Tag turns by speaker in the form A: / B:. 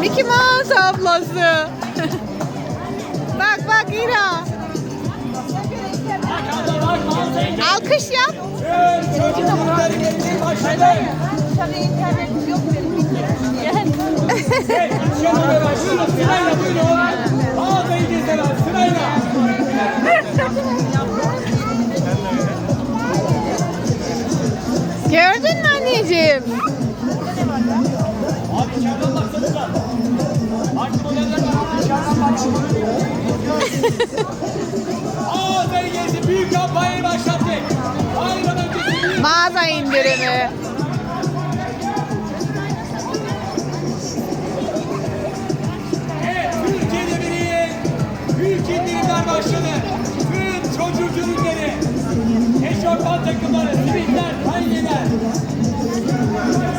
A: Mickey Mouse ablası. bak bak İra. Alkış yap.
B: Çocuk ürünleri Ağzayı gezdi. Büyük kampanyayı başlattık. Bayram öncesi büyük
A: Mağaza indirimi.
B: Evet, Türkiye'de bir büyük indirimler başladı. Tüm çocuk ürünleri, eşofman takımları,